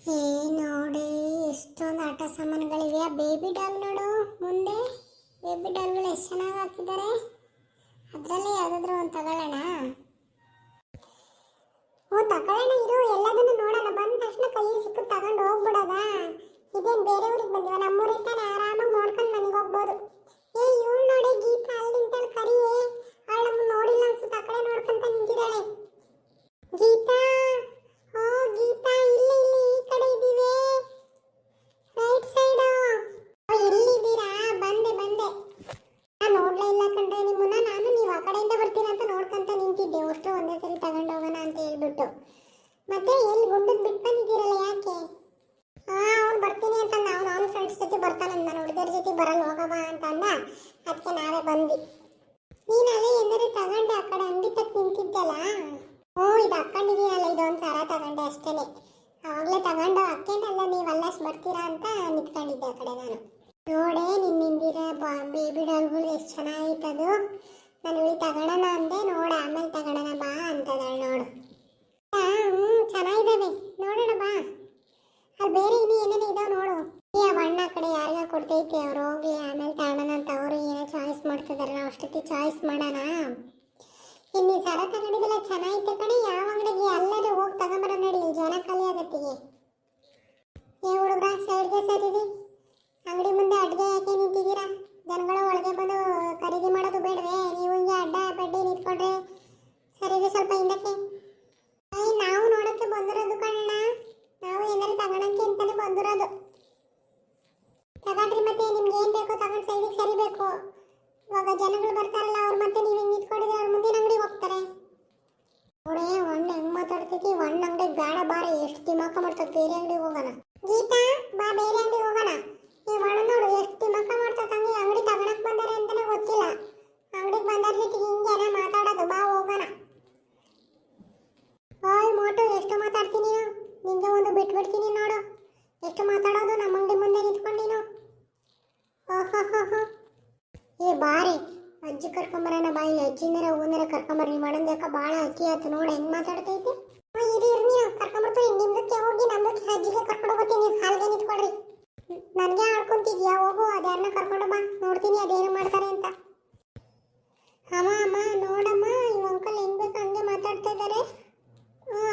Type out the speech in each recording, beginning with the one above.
ಏ ನೋಡಿ, ಎಷ್ಟೊಂದು ಆಟ ಸಾಮಾನುಗಳಿವೆ ಬೇಬಿ ಡಾಲ್ ನೋಡು, ಮುಂದೆ. ಬೇಬಿ ಡಾಲ್ಗಳು ಎಷ್ಟು ಚೆನ್ನಾಗಿ ಹಾಕಿದ್ದಾರೆ ಅದರಲ್ಲಿ ಯಾವುದಾದ್ರೂ ಒಂದು ತಗೊಳ್ಳೋಣ. ಓ, ತಗೊಳ್ಳೋಣ ಇರು ಎಲ್ಲದನ್ನು ನೋಡೋಣ ಬಂದ ತಕ್ಷಣ ಕೈ ಸಿಕ್ಕು ತಗೊಂಡು ಹೋಗ್ಬಿಡೋದ ಇದೇನು ಬೇರೆ ಊರಿಗೆ ಬಂದಿವ ನಮ್ಮೂರಿಗೆ ತಾನೆ ಆರಾಮಾಗಿ ನೋಡ್ಕೊಂಡು ಮನೆಗೆ ಹೋಗ್ಬೋದು ಏ ಇವಳು ನೋಡಿ ಗೀತಾ ಅಲ್ಲಿ ನಿಂತಳು ಕರಿಯೇ ಅವಳು ನಮ್ಮ ನೋಡಿಲ್ಲ ಅನ್ಸುತ್ತೆ ಆ ಕಡೆ ನೋಡ್ಕೊಂತ ನಿಂತಿದ್ದಾಳೆ ಗೀತಾ ಓ ಗೀತಾ ಇಲ್ಲಿ ಇಲ್ಲಿ ಈ ಕಡೆ ಇದ್ದೀವಿ ರೈಟ್ ಸೈಡ್ ಎಲ್ಲಿದ್ದೀರಾ ಬಂದೆ ಬಂದೆ ನಾನು ನೋಡ್ಲೇ ಇಲ್ಲ ಕಣ್ರೆ ನಿಮ್ಮನ್ನ ನಾನು ನೀವು ಆ ಕಡೆಯಿಂದ ಬರ್ತೀರಾ ಅಂತ ನೋಡ್ಕೊಂತ ನಿಂತಿದ್ದೆ ಅಷ್ಟು ಒಂದೇ ಸರಿ ತಗೊಂಡು ಹೋಗೋಣ ಅಂತ ಹೇಳ್ಬಿಟ್ಟು ಮತ್ತೆ ಎಲ್ಲಿ ಗುಂಡದ್ ಬಿಟ್ಟು ಬಂದಿದ್ದೀರಲ್ಲ ಯಾಕೆ? ಹಾ ಅವ್ನು ಬರ್ತೀನಿ ಅಂತ ನಾವು ಅವ್ನ ಫ್ರೆಂಡ್ಸ್ ಜೊತೆ ಬರ್ತಾನೆ ನನ್ನ ಹುಡುಗರ ಜೊತೆ ಬರಲ್ಲ ಹೋಗಬಾ ಅಂತ ಅಂದ ಅದಕ್ಕೆ ನಾವೇ ಬಂದ್ವಿ. ನೀನು ಅದೇ ಏನಾರು ತಗೊಂಡೆ ಆ ಕಡೆ? ಅಂಗಡಿ ತಕ್ಕ ನಿಂತಿದ್ದಲ್ಲ ಹ್ಞೂ ಇದು ಹಾಕೊಂಡಿದೀನಲ್ಲ. ಇದೊಂದು ಸರ ತಗೊಂಡೆ ಅಷ್ಟೇನೆ ಆವಾಗಲೇ ತಗೊಂಡು ಅಕ್ಕೇನಲ್ಲ ನೀವು ಅಲ್ಲಷ್ಟು ಬರ್ತೀರಾ ಅಂತ ನಿಂತ್ಕೊಂಡಿದ್ದೆ ಆ ಕಡೆ ನಾನು. ನೋಡೆ ನಿನ್ನಿಂದಿರ ಬೇಬಿ ಡಾಲ್ಗಳು ಎಷ್ಟು ಚೆನ್ನಾಗಿತ್ತದು ನಾನು ಇಲ್ಲಿ ತಗೊಳ್ಳೋಣ ಅಂದೆ. ನೋಡ ಆಮೇಲೆ ತಗೊಳ್ಳೋಣ ಬಾ ಅಂತದಳು ನೋಡು ಹ್ಞೂ ಚೆನ್ನಾಗಿದ್ದಾವೆ ನೋಡೋಣ ಬಾ ಅಲ್ಲಿ ಬೇರೆ ಇನ್ನು ಏನೇನು ಇದಾವೆ ನೋಡು ಏ ಆ ಬಣ್ಣ ಆ ಕಡೆ ಯಾರಿಗ ಕೊಡ್ತೈತಿ ಅವ್ರು ಹೋಗಿ ಆಮೇಲೆ ತಗೊಳ್ಳೋಣ ಅಂತ ಅವರು ಏನೋ ಚಾಯ್ಸ್ ಮಾಡ್ತಿದಾರೆ ನಾವು ಅಷ್ಟೊತ್ತಿಗೆ ಚಾಯ್ಸ್ ಮಾಡೋಣ ಇನ್ನು ಈ ಸರ ತಗೊಂಡಿದ್ದಲ್ಲ ಚೆನ್ನಾಗಿತ್ತು ಕಣೆ ಯಾವ ಅಂಗಡಿಗೆ ಎಲ್ಲರೂ ಹೋಗಿ ತಗೊಂಬರ ನೋಡಿ ಇಲ್ಲಿ ಜನ ಖಾಲಿ ಆಗತ್ತಿಗೆ ಏ ಹುಡುಗ್ರ ಸೈಡ್ಗೆ ಸರಿರಿ ಅಂಗಡಿ ಮುಂದೆ ಅಡ್ಗೆ ಯಾಕೆ ನಿಂತಿದ್ದೀರಾ ಜನಗಳು ಒಳಗೆ ಬಂದು ಖರೀದಿ ಮಾಡೋದು ಬೇಡವೇ ನೀವು ಹಿಂಗೆ ಅಡ್ಡ ಬಡ್ಡಿ ನಿಂತ್ಕೊಂಡ್ರೆ. ಸರಿರಿ ಸ್ವಲ್ಪ ಹಿಂದಕ್ಕೆ. ಏಯ್ ನಾವು ನೋಡಕ್ಕೆ ಬಂದಿರೋದು ಕಣ್ಣ ನಾವು ಏನಾರು ತಗೊಳಕ್ಕೆ ಅಂತಾನೆ ಬಂದಿರೋದು. ತಗೊಂಡ್ರಿ ಮತ್ತೆ, ನಿಮ್ಗೆ ಏನ್ ಬೇಕೋ ತಗೊಂಡು ಸೈಡಿಗೆ ಸರಿಬೇಕು ಇವಾಗ ಜನಗಳು ಬರ್ತಾರಲ್ಲ, ಅವ್ರು ಮತ್ತೆ ನೀವು ಹಿಂಗೆ ನಿಂತ್ಕೊಂಡಿದ್ರೆ ಅವ್ರ ಮುಂದಿನ ಅಂಗಡಿಗೆ ಹೋಗ್ತಾರೆ. ನೋಡೇ ಒಣ್ಣ ಹೆಂಗ್ ಮಾತಾಡ್ತೈತಿ ಒಣ್ಣ ಅಂಗಡಿಗೆ ಬೇಡ ಬಾರಿ, ಎಷ್ಟು ತಿಮ್ಮಕ್ಕ ಮಾಡ್ತದೆ ಬೇರೆ ಅಂಗಡಿಗೆ ಹೋಗೋಣ. ಗೀತಾ, ಬಾ ಬೇರೆ ಅಂಗಡಿಗೆ ಹೋಗೋಣ. ಈ ಒಣ ನೋಡು, ಎಷ್ಟು ತಿಮ್ಮಕ್ಕ ಮಾಡ್ತದೆ ಹಂಗೆ ಅಂಗಡಿ ತಗೊಳಕ್ ಬಂದಾರೆ ಅಂತಾನೆ ಗೊತ್ತಿಲ್ಲ ಅಂಗಡಿಗೆ ಬಂದಾರ ಜೊತೆಗೆ ಹಿಂಗೆನ ಮಾತಾಡೋದು ಬಾ ಹೋಗೋಣ ಓಯ್ ಮೋಟು ಎಷ್ಟು ಮಾತಾಡ್ತೀನಿ ನೀನು ನಿಂಗೆ ಒಂದು ಬಿಟ್ಬಿಡ್ತೀನಿ ನೋಡು ಎಷ್ಟು ಮಾತಾಡೋದು ನಮ್ಮ ಅಂಗಡಿ ಮುಂದೆ ನಿಂತ್ಕೊಂಡು ನೀನು ಓಹೋ ಏ, ಬಾರಿ. ಅಜ್ಜಿ ಕರ್ಕೊಂಬರೋಣ ಬಾ ಇಲ್ಲಿ ಅಜ್ಜಿನರ ಹೂನರ ಕರ್ಕೊಂಬರ್ರಿ. ಮಾಡನ್ ಯಾಕ ಭಾಳ ಅಕ್ಕಿ ಆಯ್ತು ನೋಡಿ, ಹೆಂಗ್ ಮಾತಾಡ್ತೈತೆ ಹಾಂ ಇರಿ ಇರಿ ನೀವು ಕರ್ಕೊಂಬರ್ತೀನಿ ನಿಮ್ದಕ್ಕೆ ಹೋಗಿ, ನಮ್ದಕ್ಕೆ ಅಜ್ಜಿಗೆ ಕರ್ಕೊಂಡು ಹೋಗ್ತೀನಿ. ಹಾಲ್ಗೆ ನಿಂತ್ಕೊಡ್ರಿ ನನಗೆ ಆಡ್ಕೊಂತಿದ್ಯಾ ಹೋಗು ಅದ್ಯಾರನ್ನ ಕರ್ಕೊಂಡು ಬಾ. ನೋಡ್ತೀನಿ ಅದೇನು ಮಾಡ್ತಾರೆ ಅಂತ. ಅಮ್ಮ ಅಮ್ಮ, ನೋಡಮ್ಮ, ಇವ್ ಅಂಕಲ್ ಹೆಂಗ್ ಬೇಕು ಹಂಗೆ ಮಾತಾಡ್ತಾ ಇದ್ದಾರೆ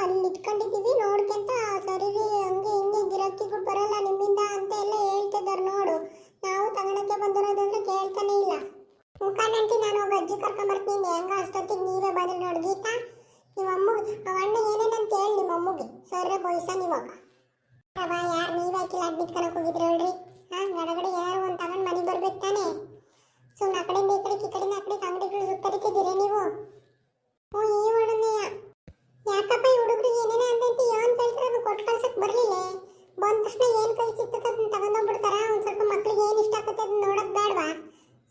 ಅಲ್ಲಿ ಇಟ್ಕೊಂಡಿದ್ದೀವಿ. ನೋಡ್ಕೊಂತ, ಸರಿ ರೀ, ಹಂಗೆ ಹಿಂಗೆ ಗಿರಾಕಿಗಳು ಬರಲ್ಲ ನಿಮ್ಮಿಂದ ಅಂತ ಎಲ್ಲ ಹೇಳ್ತಿದ್ದಾರೆ ನೋಡು ನಾವು ತಗೊಳಕ್ಕೆ ಬಂದಿರೋದಂದ್ರೆ ಕೇಳ್ತಾನೆ ಇಲ್ಲ ಮುಖಾನಂಟಿ ನಾನು ಹೋಗಿ ಅಜ್ಜಿ ಕರ್ಕೊಂಬರ್ತೀನಿ ಹೆಂಗ ಅಷ್ಟೊತ್ತಿಗೆ ನೀವೇ ಬಂದ್ರೆ ನೋಡಿ ಗೀತಾ. ನಿಮ್ಮ ಅಮ್ಮಗೆ ಅವ ಅಣ್ಣ ಏನೇನಂತ ಹೇಳಿ ನಿಮ್ಮ ಅಮ್ಮಗೆ ಸರ್ರೆ ಬಯಸ ನೀವಾಗ ಅವ ಯಾರು ನೀವೇ ಹಾಕಿಲ್ಲ ಅಡ್ಮಿಟ್ ನಿಂತ್ಕೊಳಕ್ ಹೋಗಿದ್ರಿ ಹೇಳ್ರಿ ಹಾ ಗಡಗಡೆ ಯಾರು ಒಂದು ತಗೊಂಡು ಮನೆಗೆ ಬರ್ಬೇಕು ತಾನೇ. ಸುಮ್ಮನೆ ಆ ಕಡೆಯಿಂದ ಈ ಕಡೆಗೆ ಈ ಕಡೆಯಿಂದ ಆ ಕಡೆಗೆ ಅಂಗಡಿಗಳು ಸುತ್ತರಿತಿದ್ದೀರಾ ನೀವು? ಹ್ಞೂ ಈ ಒಡನೆಯ ಯಾಕಪ್ಪ ಈ ಹುಡುಗರಿಗೆ ಏನೇನೇ ಅಂತೈತಿ ಏನು ಕಳ್ಸಿದ್ರೆ ಅದು ಕೊಟ್ಟು ಕಳ್ಸಕ್ಕೆ ಬರಲಿಲ್ಲ. ಬಂದ ತಕ್ಷಣ ಏನು ಕೈ ಸಿಗ್ತದೆ ಅದನ್ನ ತಗೊಂಡೋಗ್ಬಿಡ್ತಾರ ಒಂದು ಸ್ವಲ್ಪ ಮಕ್ಳಿಗೆ ಏನು ಇಷ್ಟ ಆಗುತ್ತೆ ಅದನ್ನ ನೋಡಕ್ ಬೇಡವಾ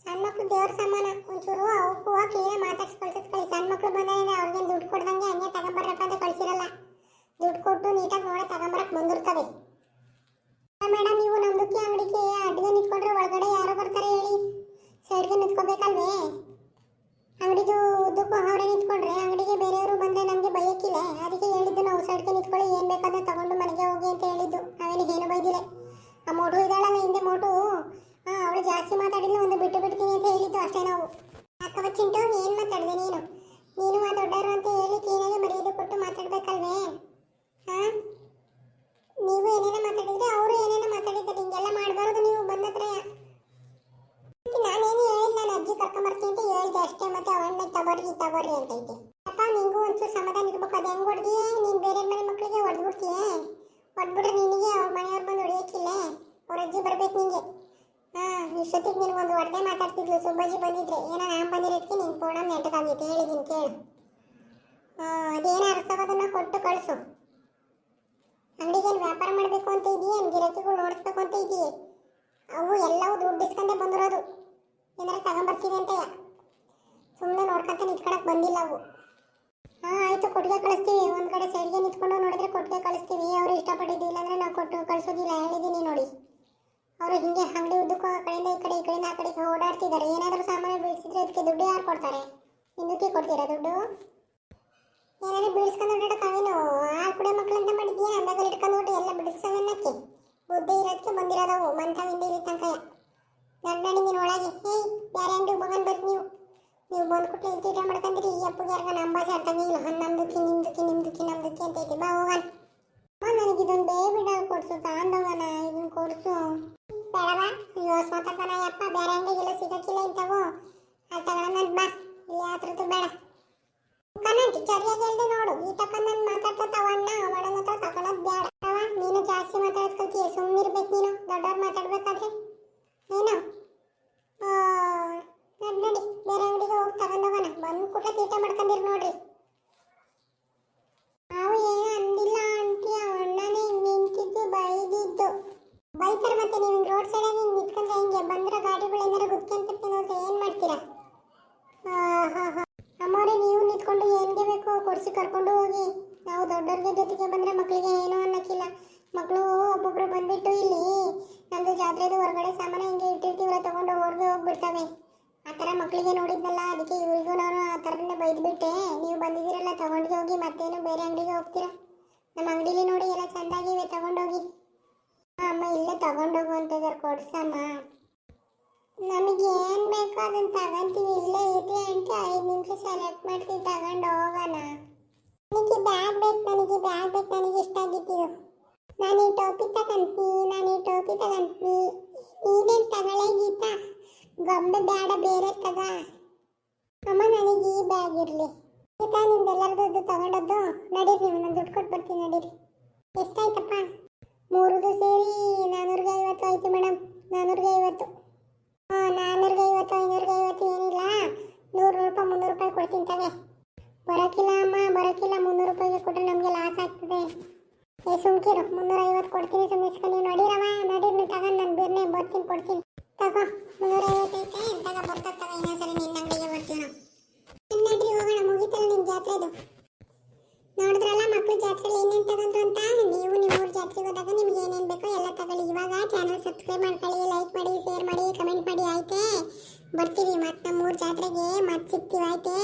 ಸಣ್ಣ ಮಕ್ಳು ದೇವ್ರ ಸಮಾನ ಒಂಚೂರು ಅವಕ್ಕೂ ಕ್ಲೀನಾಗಿ ಮಾತಾಡ್ಸಿ ಕಳ್ಸತ್ ಕಳಿ ಸಣ್ಣ ಮಕ್ಳು ಬಂದಾಗ ಅವ್ರಿಗೇನು ದುಡ್ಡು ಕೊಡ್ದಂಗೆ ಹಂಗೆ ತಗೊಂಬರ್ರಪ್ಪ ಅಂತ ಕಳ್ಸಿರಲ್ಲ ದುಡ್ಡು ಕೊಟ್ಟು ನೀಟಾಗಿ ನೋಡ ತಗೊಂಬರಕ್ ಬಂದಿರ್ತವೆ ಮೇಡಮ್ ನೀವು ನಮ್ದಕ್ಕೆ ಅಂಗಡಿಗೆ ಅಡ್ಗೆ ನಿಂತ್ಕೊಂಡ್ರೆ ಒಳಗಡೆ ಯಾರು ಬರ್ತಾರೆ ಹೇಳಿ. ಸೈಡ್ಗೆ ನಿಂತ್ಕೋಬೇಕಲ್ವೇ? ಅಂಗಡಿದು ಉದ್ದಕ್ಕೂ ಅವರೇ ನಿಂತ್ಕೊಂಡ್ರೆ ಅಂಗಡಿಗೆ ಬೇರೆಯವರು ಬಂದ್ರೆ ನಮಗೆ ಬೈಯಕ್ಕಿಲ್ಲ. ಅದಕ್ಕೆ ಹೇಳಿದ್ದು ನಾವು ಸೈಡ್ಗೆ ನಿಂತ್ಕೊಳ್ಳಿ, ಏನು ಬೇಕಾದ್ರೆ ತಗೊಂಡು ಮನೆಗೆ ಹೋಗಿ ಅಂತ ಹೇಳಿದ್ದು. ನಾವೇನು ಏನು ಬೈದಿಲ್ಲ. ಆ ಮೋಟು ಇದ್ದಾಳಲ್ಲ ಹಿಂದೆ ಮೋಟು. ಹಾಂ ಅವಳು ಜಾಸ್ತಿ ಮಾತಾಡಿದ್ಲು, ಒಂದು ಬಿಟ್ಟು ಬಿಡ್ತೀನಿ ಅಂತ ಹೇಳಿದ್ದು ಅಷ್ಟೇ ನಾವು. ಅಕ್ಕವ ಚಿಂಟು, ಏನು ಮಾತಾಡಿದೆ ನೀನು? ನೀನು ಆ ದೊಡ್ಡವರು ಅಂತ ಹೇಳಿ ಕ್ಲೀನಾಗಿ ಮರ್ಯಾದೆ ಕೊಟ್ಟು ಮಾತಾಡ್ಬೇಕಲ್ವೇ ಹಾಂ ನೀವು ಏನೇನೋ ಮಾತಾಡಿದ್ರೆ ಅವರು ಏನೇನೋ ಮಾತಾಡಿದ್ದಾರೆ ಹಿಂಗೆಲ್ಲ ಮಾಡಬಾರ್ದು ನೀವು ಬಂದ ಹತ್ರ ನಾನೇನು ಹೇಳಿಲ್ಲ ನಾನು ಅಜ್ಜಿ ಕರ್ಕೊಂಬರ್ತೀನಿ ಅಂತ ಹೇಳ್ದೆ ಅಷ್ಟೇ ಮತ್ತೆ ಅವಣ್ಣ ತಗೋರಿ ತಗೋರಿ ಅಂತ ಇದ್ದೆ ಅಪ್ಪ ಒಂಚೂರು ಸಮಾಧಾನ ಇರ್ಬೇಕು, ಅದು ಹೆಂಗ್ ನೀನು ಬೇರೆ ಮನೆ ಮಕ್ಕಳಿಗೆ ಹೊಡೆದ್ಬಿಡ್ತೀಯೇ ಹೊಡೆದ್ಬಿಟ್ರೆ ನಿನಗೆ ಅವ್ರ ಮನೆಯವ್ರು ಬಂದು ಹೊಡಿಯಕ್ಕಿಲ್ಲ? ಅವ್ರ ಅಜ್ಜಿ ಬರ್ಬೇಕು ನಿಂಗೆ. ಹಾಂ, ಇಷ್ಟೊತ್ತಿಗೆ ನೀನು ಒಂದು ಹೊಡೆದೇ ಮಾತಾಡ್ತಿದ್ಲು, ಸುಬ್ಬಜ್ಜಿ ಬಂದಿದ್ರೆ. ಏನೋ ನಾನು ಬಂದಿರೋದಕ್ಕೆ ನಿನ್ನ ಫೋನ ನೆಟ್ಟಗಾಗೈತೆ ಹೇಳಿದ್ದೀನಿ ಕೇಳು. ಅದೇನೋ ಅರ್ಥವಾದನ್ನ ಕೊಟ್ಟು ಕಳಿಸು. ಅಂಗಡಿಗೇನು ವ್ಯಾಪಾರ ಮಾಡಬೇಕು ಅಂತ ಇದೆಯೇ? ಗಿರಾಕಿಗಳು ನೋಡಿಸ್ಬೇಕು ಅಂತ ಇದೆಯೇ? ಅವು ಎಲ್ಲವೂ ದುಡ್ಡು ಇಸ್ಕೊಂಡೇ ಬಂದಿರೋದು. ಏನಾರ ತಗೊಂಬರ್ತೀವಿ ಅಂತ ಸುಮ್ಮನೆ ನೋಡ್ಕೊಂತ ನಿಂತ್ಕೊಳಕ್ಕೆ ಬಂದಿಲ್ಲ ಅವು. ಅಂತೂ ಕೊಟ್ಟಿಗೆ ಕಳಿಸ್ತೀವಿ. ಒಂದು ಕಡೆ ಸೈಡ್ಗೆ ನಿಂತ್ಕೊಂಡು ನೋಡಿದ್ರೆ ಕೊಟ್ಟಿಗೆ ಕಳಿಸ್ತೀವಿ. ಅವರು ಇಷ್ಟಪಟ್ಟಿದ್ದು ಇಲ್ಲಾಂದರೆ ನಾವು ಕೊಟ್ಟು ಕಳಿಸೋದಿಲ್ಲ. ಹೇಳಿದ್ದೀನಿ ನೋಡಿ. ಅವರು ಹಿಂಗೆ ಅಂಗಡಿ ಉದ್ದಕ್ಕೂ ಆ ಕಡೆಯಿಂದ ಈ ಕಡೆ, ಈ ಕಡೆಯಿಂದ ಆ ಕಡೆಗೆ ಓಡಾಡ್ತಿದ್ದಾರೆ. ಏನಾದರೂ ಸಾಮಾನು ಬೀಳಿಸಿದ್ರೆ ಅದಕ್ಕೆ ದುಡ್ಡು ಯಾರು ಕೊಡ್ತಾರೆ ಹಿಂದಕ್ಕೆ ಕೊಡ್ತೀರಾ ದುಡ್ಡು? ಏನಾದ್ರು ಬೀಳಿಸ್ಕೊಂಡು ಓಡಾಡಕ್ಕಾವೇನು ಆರು ಕೂಡ ಮಕ್ಕಳು ಅಂತ ಮಾಡಿದ್ಯಾ ಅಂದಾಗ ಇಟ್ಕೊಂಡು ನೋಡಿ ಎಲ್ಲ ಬಿಡಿಸ್ಕೊಂಡಕ್ಕೆ ಬುದ್ಧಿ ಇರೋದಕ್ಕೆ ಬಂದಿರೋದವು. ಮಂಥವಿಂದ ಇಲ್ಲಿ ತನಕ. ನಡ್ನಾಡಿ ನೀನು ಒಳಗೆ. ಏಯ್ ಬೇರೆ ಅಂಗಡಿ ಹೋಗೋಣ ಬಿಡಿಸ್ಕೊಂಡು ಕುಟ್ಲೆ ತೀಟ ಮಾಡ್ಕೊಂಡ್ರಿ. ಈ ಅಪ್ಪಗೆ ಯಾರ್ಗ ನಂಬಾಸ ಅರ್ಥಾಗಿಲ್ಲ ನಮ್ದಕ್ಕಿ, ನಿಮ್ದಕ್ಕಿ ನಿಮ್ದಕ್ಕಿ, ನಮ್ದಕ್ಕಿ ಅಂತ ಐತಿ. ಬಾ ಹೋಗನ್ ಅಮ್ಮ ನನಗೆ ಇದೊಂದು ಬೇಬಿ ಡಾಲ್ ಕೊಡ್ಸು, ತಾಂದವನ ಇದನ್ನ ಕೊಡ್ಸು. ಬೇಡವ ಯೋಸ್ ಮಾತಾಡ್ತಾನ ಯಪ್ಪ ಬೇರೆ ಅಂಗಡಿಗೆಲ್ಲ ಸಿಗಕ್ಕಿಲ್ಲ ಇಂಥವು. ಅಲ್ಲಿ ತಗೊಳ್ಳೋಣ ಬಾ. ಇಲ್ಲಿ ಆತ್ರದ್ದು ಬೇಡ. ಕನ್ನಂಟಿ ಸರಿಯಾಗಿ ಹೇಳ್ದೆ ನೋಡು ಈ ತಕ್ಕ ನಾನು ಮಾತಾಡ್ತಾ ತವಣ್ಣ ಅವಳನ್ನ ಹತ್ರ ತಗೊಳೋದು ಬೇಡ ಅವ ನೀನು ಜಾಸ್ತಿ ಮಾತಾಡೋದು ಕಲ್ತೀಯ ಸುಮ್ಮನಿರ್ಬೇಕು ನೀನು ದೊಡ್ಡವ್ರು ಮಾತಾಡ್ಬೇಕಾದ್ರೆ ಏನು ಆ, ನಡ್ ನಡಿ ಬೇರೆ ಅಂಗಡಿಗೆ ಹೋಗಿ ತಗೊಂಡೋಗೋಣ ಬಂದು ಕೂಟ ತೀಟ ಮಾಡ್ಕೊಂಡಿರ್ ನೋಡ್ರಿ ನಾವು ಏನು ಅಂದಿಲ್ಲ ಆಂಟಿ ಅವಣ್ಣನೇ ನಿಂತಿದ್ದು ಬೈದಿದ್ದು ಬೈತಾರೆ ಮತ್ತೆ ನೀವು ರೋಡ್ ಸೈಡಾಗಿ ಹಿಂಗೆ ನಿಂತ್ಕೊಂಡ್ರೆ ಹಿಂಗೆ ಬಂದಿರೋ ಗಾಡಿಗಳು ಏನಾರು ಗುದ್ಕೊಂತಿರ್ತೀನಿ ಹೋದ್ರೆ ಏನು ಮಾಡ್ತೀರಾ? ಅಮ್ಮವ್ರೆ, ನೀವು ನಿಂತ್ಕೊಂಡು ಏನ್ಗೆ ಬೇಕು ಕೊಡಿಸಿ ಕರ್ಕೊಂಡು ಹೋಗಿ. ನಾವು ದೊಡ್ಡವ್ರಿಗೆ ಜೊತೆಗೆ ಬಂದ್ರೆ ಮಕ್ಕಳಿಗೆ ಏನೂ ಅನ್ನಕ್ಕಿಲ್ಲ. ಮಕ್ಕಳು ಒಬ್ಬೊಬ್ರು ಬಂದ್ಬಿಟ್ಟು ಇಲ್ಲಿ ನಮ್ದು ಜಾತ್ರೆದು ಹೊರಗಡೆ ಸಾಮಾನು ಹಿಂಗೆ ಇಟ್ಟಿರ್ತೀವಲ್ಲ, ತಗೊಂಡು ಹೊರಗೆ ಹೋಗ್ಬಿಡ್ತವೆ. ಆ ಥರ ಮಕ್ಕಳಿಗೆ ನೋಡಿದ್ನಲ್ಲ, ಅದಕ್ಕೆ ಇವರಿಗೂ ನಾನು ಆ ಥರನೇ ಬೈದ್ಬಿಟ್ಟೆ. ನೀವು ಬಂದಿದ್ದೀರಲ್ಲ, ತಗೊಂಡು ಹೋಗಿ ಮತ್ತೇನು ಬೇರೆ ಅಂಗಡಿಗೆ ಹೋಗ್ತೀರಾ? ನಮ್ಮ ಅಂಗಡಿಲಿ ನೋಡಿ ಎಲ್ಲ ಚೆಂದಾಗಿವೆ, ತಗೊಂಡೋಗಿ. ಅಮ್ಮ ಇಲ್ಲೇ ತಗೊಂಡೋಗು ಅಂತ ಇದಾರೆ, ಕೊಡ್ಸಮ್ಮ. ನಮಗೆ ಏನು ಬೇಕೋ ಅದನ್ನು ತಗೊಂತೀವಿ. ಇಲ್ಲೇ ಇರಿ ಅಂತ ಐದು ನಿಮಿಷ ಸೆಲೆಕ್ಟ್ ಮಾಡ್ತೀವಿ. ತಗೊಂಡು ಹೋಗೋಣ. ನನಗೆ ಬ್ಯಾಗ್ ಬೇಕು, ನನಗೆ ಬ್ಯಾಗ್ ಬೇಕು, ನನಗೆ ಇಷ್ಟ ಆಗಿದ್ದು ನಾನು ಈ ಟೋಪಿ ತಗೊಂತೀನಿ, ನಾನು ಈ ಟೋಪಿ ತಗೊಂತೀನಿ. ನೀನೇನು ತಗೊಳ್ಳೇ ಗೀತಾ ಗೊಂಬೆ ಬೇಡ ಬೇರೆ ತಗ. ಅಮ್ಮ, ನನಗೆ ಈ ಬ್ಯಾಗ್ ಇರಲಿ. ಗೀತಾ ನಿಮ್ದೆಲ್ಲರದ್ದು ತಗೊಂಡದ್ದು? ನಡೀರಿ, ನೀವು ನಾನು ದುಡ್ಡು ಕೊಟ್ಟು ಬರ್ತೀನಿ, ನಡೀರಿ. ಎಷ್ಟಾಯ್ತಪ್ಪ? ಮೂರದು ಸೇರಿ ನಾನ್ನೂರಿಗೆ ಐವತ್ತು ಆಯಿತು ಮೇಡಮ್. ನಾನ್ನೂರಿಗೆ ಐವತ್ತು ಹಾಂ ನಾನ್ನೂರಿಗೆ ಐವತ್ತು ಐನೂರಿಗೆ ಐವತ್ತು ಏನಿಲ್ಲ ನೂರು ರೂಪಾಯಿ ಮುನ್ನೂರು ರೂಪಾಯಿ ಕೊಡ್ತೀನಿ ತಗೆ ಬರೋಕ್ಕಿಲ್ಲ ಅಮ್ಮ ಬರೋಕ್ಕಿಲ್ಲ ಮುನ್ನೂರು ರೂಪಾಯಿಗೆ ಕೊಟ್ಟರೆ ನಮಗೆ ಲಾಸ್ ಆಗ್ತದೆ ಏ ಸುಮ್ಕಿರು ಮುನ್ನೂರ ಐವತ್ತು ಕೊಡ್ತೀನಿ ಸುಮ್ಮನೆ ನೀವು ನಡೀರವ ನಡೀರಿ ನೀವು ತಗೊಂಡು ನಾನು ಬೇರೆ ಬರ್ತೀನಿ, ಕೊಡ್ತೀನಿ. ತಗೋ ಮುನ್ನೂರ ಐವತ್ತು ಐತೆ ತಗೋ ಬರ್ತಾ ತಗೋ, ಇನ್ನೊಂದ್ಸರಿ ನಿನ್ನ ಅಂಗಡಿಗೆ ಬರ್ತೀವಿ ನಾವು. ನಡ್ರಿ ಹೋಗೋಣ, ಮುಗಿತಲ್ಲ ನಿಮ್ಮ ಜಾತ್ರೆದು ನೋಡಿದ್ರಲ್ಲ ಮಕ್ಕಳು ಜಾತ್ರೆಯಲ್ಲಿ ಏನೇನು ತಗೊಂಡ್ರು ಅಂತ? ನೀವು ನಿಮ್ಮೂರ ಜಾತ್ರೆಗೆ ಹೋದಾಗ ನಿಮ್ಗೆ ಏನೇನು ಬೇಕೋ ಎಲ್ಲ ತಗೊಳ್ಳಿ. ಇವಾಗ ಚಾನಲ್ ಸಬ್ಸ್ಕ್ರೈಬ್ ಮಾಡ್ಕೊಳ್ಳಿ ಲೈಕ್ ಮಾಡಿ ಶೇರ್ ಮಾಡಿ ಕಮೆಂಟ್ ಮಾಡಿ, ಆಯ್ತೆ? ಬರ್ತೀವಿ ಮತ್ತೆ ನಮ್ಮೂರ ಜಾತ್ರೆಗೆ, ಮತ್ತೆ ಸಿಗ್ತೀವಿ, ಆಯ್ತೆ?